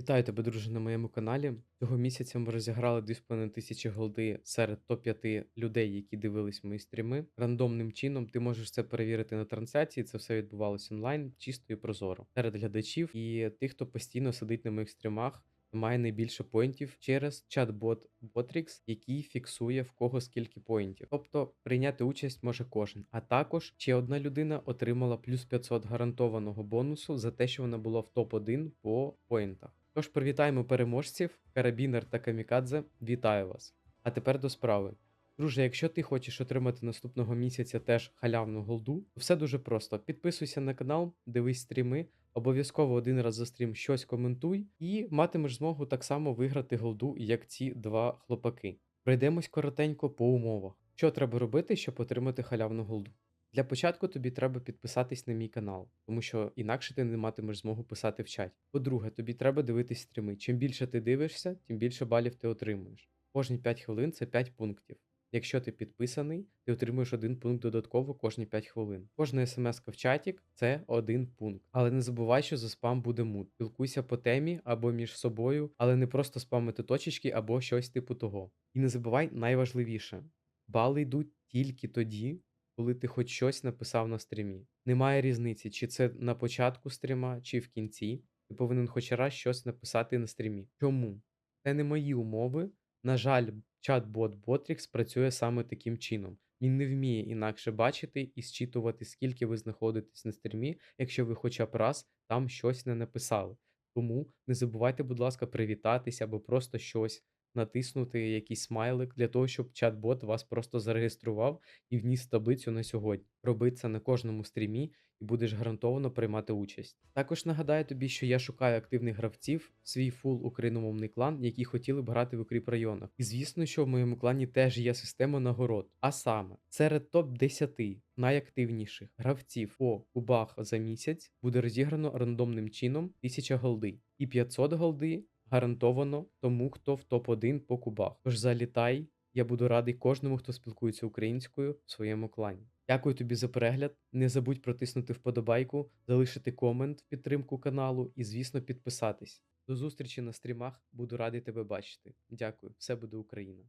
Вітаю тебе, друже, на моєму каналі. Цього місяця ми розіграли 2,5 тисячі голди серед топ-5 людей, які дивились мої стріми. Рандомним чином ти можеш це перевірити на трансляції. Це все відбувалося онлайн, чисто і прозоро. Серед глядачів і тих, хто постійно сидить на моїх стрімах. Має найбільше поінтів через чат-бот Botrix, який фіксує в кого скільки поінтів. Тобто прийняти участь може кожен. А також ще одна людина отримала плюс 500 гарантованого бонусу за те, що вона була в топ-1 по поінтах. Тож привітаємо переможців, Карабінер та Камікадзе. Вітаю вас! А тепер до справи. Друже, якщо ти хочеш отримати наступного місяця теж халявну голду, то все дуже просто. Підписуйся на канал, дивись стріми, обов'язково один раз за стрім щось коментуй, і матимеш змогу так само виграти голду, як ці два хлопаки. Пройдемось коротенько по умовах. Що треба робити, щоб отримати халявну голду? Для початку тобі треба підписатись на мій канал, тому що інакше ти не матимеш змогу писати в чаті. По-друге, тобі треба дивитись стріми. Чим більше ти дивишся, тим більше балів ти отримуєш. Кожні 5 хвилин це 5 пунктів. Якщо ти підписаний, ти отримуєш один пункт додатково кожні 5 хвилин. Кожна смс в чатік це один пункт. Але не забувай, що за спам буде мут. Спілкуйся по темі або між собою, але не просто спамити точечки або щось типу того. І не забувай найважливіше: бали йдуть тільки тоді, коли ти хоч щось написав на стрімі. Немає різниці, чи це на початку стріма, чи в кінці. Ти повинен хоч раз щось написати на стрімі. Чому? Це не мої умови. На жаль, чат-бот Botrix працює саме таким чином. Він не вміє інакше бачити і зчитувати, скільки ви знаходитесь на стрімі, якщо ви хоча б раз там щось не написали. Тому не забувайте, будь ласка, привітатися або просто щось натиснути, якийсь смайлик для того, щоб чат-бот вас просто зареєстрував і вніс таблицю на сьогодні. Роби це на кожному стрімі і будеш гарантовано приймати участь. Також нагадаю тобі, що я шукаю активних гравців, свій фул україномовний клан, які хотіли б грати в укріп районах. І звісно, що в моєму клані теж є система нагород. А саме, серед топ 10 найактивніших гравців по кубах за місяць буде розіграно рандомним чином 1000 голди і 500 голди гарантовано тому, хто в топ-1 по кубах. Тож залітай, я буду радий кожному, хто спілкується українською в своєму клані. Дякую тобі за перегляд. Не забудь протиснути вподобайку, залишити комент в підтримку каналу і, звісно, підписатись. До зустрічі на стрімах. Буду радий тебе бачити. Дякую, все буде Україна.